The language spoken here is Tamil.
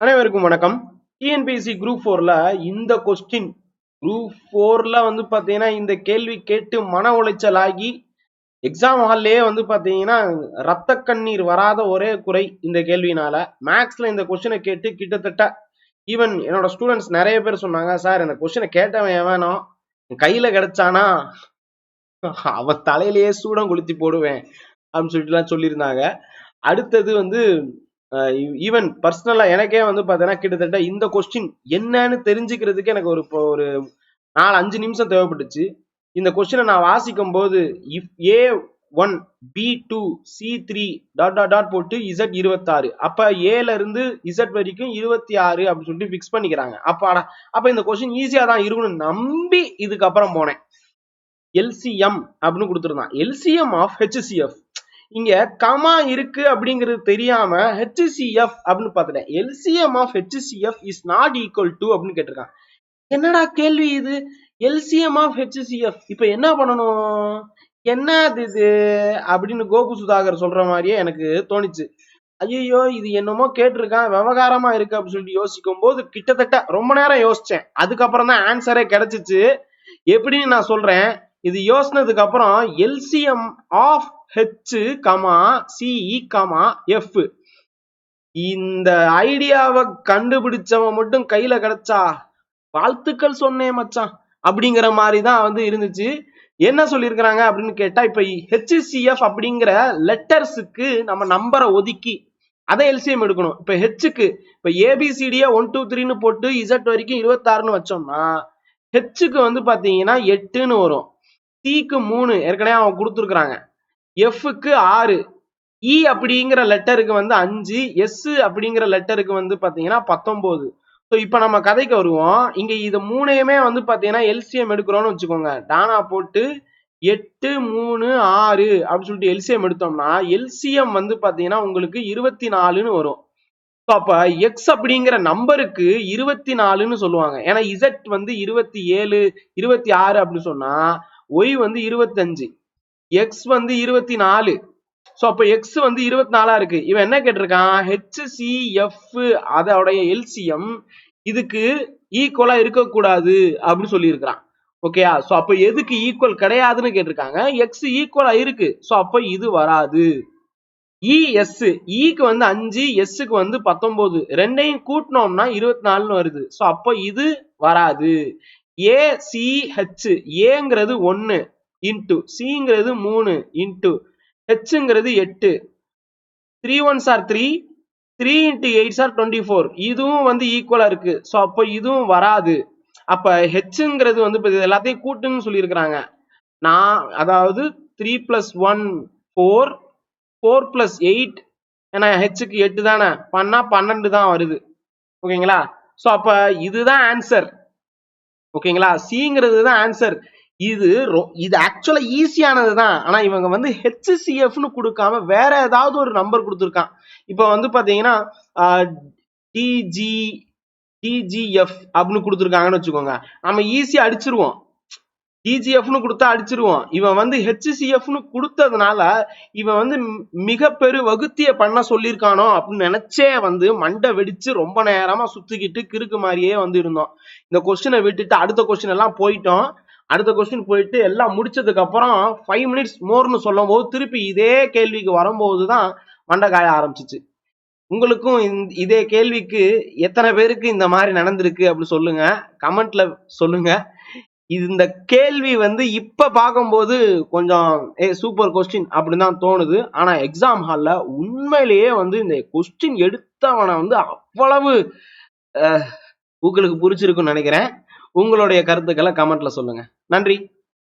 அனைவருக்கும் வணக்கம். டிஎன்பிஎஸ்சி குரூப் ஃபோர்ல இந்த கொஸ்டின் குரூப் ஃபோர்ல வந்து பாத்தீங்கன்னா இந்த கேள்வி கேட்டு மன உளைச்சல் ஆகி எக்ஸாம் ஹால்லேயே வந்து பாத்தீங்கன்னா ரத்த கண்ணீர் வராத ஒரே குறை இந்த கேள்வினால மேக்ஸ்ல இந்த கொஸ்டினை கேட்டு கிட்டத்தட்ட ஈவன் என்னோட ஸ்டூடெண்ட்ஸ் நிறைய பேர் சொன்னாங்க சார் இந்த கொஸ்டினை கேட்டவன் எவனோ என் கையில கிடைச்சானா? அவன் தலையிலேயே சூடம் கொளுத்தி போடுவேன். அப்படின்னு சொல்லிட்டுலாம் சொல்லியிருந்தாங்க. அடுத்தது வந்து ஈவன் பர்சனலாக எனக்கே வந்து பார்த்தீங்கன்னா கிட்டத்தட்ட இந்த கொஸ்டின் என்னன்னு தெரிஞ்சுக்கிறதுக்கு எனக்கு ஒரு இப்போ ஒரு நாலு அஞ்சு நிமிஷம் தேவைப்பட்டுச்சு. இந்த கொஸ்டினை நான் வாசிக்கும் போது if A one B two C three dot dot dot போட்டு இசட் இருபத்தாறு. அப்போ ஏல இருந்து இசட் வரைக்கும் இருபத்தி ஆறு அப்படின்னு சொல்லிட்டு ஃபிக்ஸ் பண்ணிக்கிறாங்க. அப்பாடா அப்போ இந்த கொஸ்டின் ஈஸியாக தான் இருக்கும்னு நம்பி இதுக்கப்புறம் போனேன். எல்சிஎம் அப்படின்னு கொடுத்துருந்தான். எல்சிஎம் ஆஃப் ஹெச்சிஎஃப் இங்க கமா இருக்கு அப்படிங்கிறது தெரியாம ஹெச்சிஎஃப் அப்படின்னு பார்த்துட்டேன். LCM of HCF is not equal to அப்படின்னு கேட்டிருக்கான் என்னடா கேள்வி இது? எல்சிஎம் ஆஃப் ஹெச்சிஎஃப் இப்ப என்ன பண்ணணும்? என்ன இது? அப்படின்னு கோகு சுதாகர் சொல்ற மாதிரியே எனக்கு தோணுச்சு. ஐயோ இது என்னமோ கேட்டிருக்கான் விவகாரமா இருக்கு அப்படின்னு சொல்லிட்டு யோசிக்கும் போது கிட்டத்தட்ட ரொம்ப நேரம் யோசிச்சேன். அதுக்கப்புறம் தான் ஆன்சரே கிடைச்சிச்சு. எப்படின்னு நான் சொல்றேன். இது யோசினதுக்கு அப்புறம் LCM of H comma C E e, comma F இந்த ஐடியாவை கண்டுபிடிச்சவன் மட்டும் கையில கிடைச்சா வாழ்த்துக்கள் சொன்னேன் மச்சான். அப்படிங்கிற மாதிரி தான் வந்து இருந்துச்சு. என்ன சொல்லியிருக்கிறாங்க அப்படின்னு கேட்டா இப்ப ஹெச்சிசிஎஃப் அப்படிங்கிற லெட்டர்ஸுக்கு நம்ம நம்பரை ஒதுக்கி அதை எல்சிஎம் எடுக்கணும். இப்ப ஹெச்சுக்கு இப்ப ஏபிசிடிய ஒன் டூ த்ரீன்னு போட்டு இசட் வரைக்கும் இருபத்தாறுன்னு வச்சோம்னா ஹெச்சுக்கு வந்து பாத்தீங்கன்னா எட்டுன்னு வரும். சிக்கு மூணு ஏற்கனவே அவன் கொடுத்துருக்குறாங்க. எஃப்க்கு ஆறு. இ அப்படிங்கிற லெட்டருக்கு வந்து அஞ்சு. எஸ் அப்படிங்கிற லெட்டருக்கு வந்து பார்த்தீங்கன்னா பத்தொம்போது. ஸோ இப்போ நம்ம கதைக்கு வருவோம். இங்கே இது மூணையுமே வந்து பார்த்தீங்கன்னா எல்சிஎம் எடுக்கிறோம்னு வச்சுக்கோங்க. டானா போட்டு எட்டு மூணு ஆறு அப்படின்னு சொல்லிட்டு எல்சிஎம் எடுத்தோம்னா எல்சிஎம் வந்து பார்த்தீங்கன்னா உங்களுக்கு இருபத்தி நாலுன்னு வரும். ஸோ அப்போ எக்ஸ் அப்படிங்கிற நம்பருக்கு இருபத்தி நாலுன்னு சொல்லுவாங்க. ஏன்னா இசட் வந்து இருபத்தி ஏழு இருபத்தி ஆறு அப்படின்னு சொன்னால் ஒய் வந்து இருபத்தஞ்சு. எக்ஸ் வந்து இருபத்தி நாலு ஸோ அப்போ எக்ஸ் வந்து இருபத்தி நாலா இருக்கு. இவன் என்ன கேட்டிருக்கான்? ஹெச்சிஎஃப் அதோடைய எல்சிஎம் இதுக்கு ஈக்குவலா இருக்கக்கூடாது அப்படின்னு சொல்லியிருக்கிறான். ஓகேயா ஸோ அப்போ எதுக்கு ஈக்குவல் கிடையாதுன்னு கேட்டிருக்காங்க. எக்ஸ் ஈக்குவலா இருக்கு. ஸோ அப்போ இது வராது. E, இஎஸ் இக்கு e வந்து அஞ்சு எஸ்ஸுக்கு வந்து பத்தொன்பது ரெண்டையும் கூட்டினோம்னா இருபத்தி நாலுன்னு வருது. ஸோ அப்போ இது வராது. ஏசிஹெச் ஏங்கிறது ஒன்னு இன்ட்டு சிங்கிறது மூணு இன்ட்டு ஹெச்ங்கிறது எட்டு. Three ones are three three into eight are twenty four இதுவும் வந்து ஈக்குவலாக இருக்கு. ஸோ அப்போ இதுவும் வராது. அப்போ ஹெச்ங்கிறது வந்து இப்போ எல்லாத்தையும் கூட்டுன்னு சொல்லியிருக்கிறாங்க. நான் அதாவது three plus one four four plus eight ஏன்னா ஹெச்சுக்கு எட்டு தானே. பண்ணால் பன்னெண்டு தான் வருது. ஓகேங்களா? ஸோ அப்போ இதுதான் ஆன்சர் ஓகேங்களா? சிங்கிறது தான் ஆன்சர் இது இது ஆக்சுவலா ஈஸியானது தான். ஆனா இவங்க வந்து ஹெச்சிசிஎஃப்னு கொடுக்காம வேற ஏதாவது ஒரு நம்பர் கொடுத்துருக்கான். இப்போ வந்து பாத்தீங்கன்னா டிஜி டிஜிஎஃப் அப்படின்னு கொடுத்துருக்காங்கன்னு வச்சுக்கோங்க. நம்ம ஈஸியா அடிச்சிருவோம். டிஜிஎஃப்னு கொடுத்தா அடிச்சிருவோம். இவன் வந்து ஹெச்சிசிஎஃப்னு கொடுத்ததுனால இவன் வந்து மிக பெரு வகுத்திய பண்ண சொல்லியிருக்கானோ அப்படின்னு நினைச்சே வந்து மண்டை வெடிச்சு ரொம்ப நேரமா சுத்திக்கிட்டு கிறுக்கு மாதிரியே வந்து இருந்தோம். இந்த கொஸ்டினை விட்டுட்டு அடுத்த கொஸ்டின் எல்லாம் போயிட்டோம். அடுத்த கொஸ்டின் போயிட்டு எல்லாம் முடிச்சதுக்கு அப்புறம் ஃபைவ் மினிட்ஸ் மோர்னு சொல்லும் போது திருப்பி இதே கேள்விக்கு வரும்போது தான் மண்டை காய ஆரம்பிச்சிச்சு. உங்களுக்கும் இதே கேள்விக்கு எத்தனை பேருக்கு இந்த மாதிரி நடந்திருக்கு அப்படி சொல்லுங்க. கமெண்ட்ல சொல்லுங்க. இந்த கேள்வி வந்து இப்ப பார்க்கும்போது கொஞ்சம் ஏ சூப்பர் கொஸ்டின் அப்படின்னு தான் தோணுது. ஆனா எக்ஸாம் ஹால்ல உண்மையிலேயே வந்து இந்த கொஸ்டின் எடுத்தவனை வந்து அவ்வளவு உங்களுக்கு புரிச்சிருக்குன்னு நினைக்கிறேன். உங்களுடைய கருத்துக்களை கமெண்ட்ல சொல்லுங்க. நன்றி.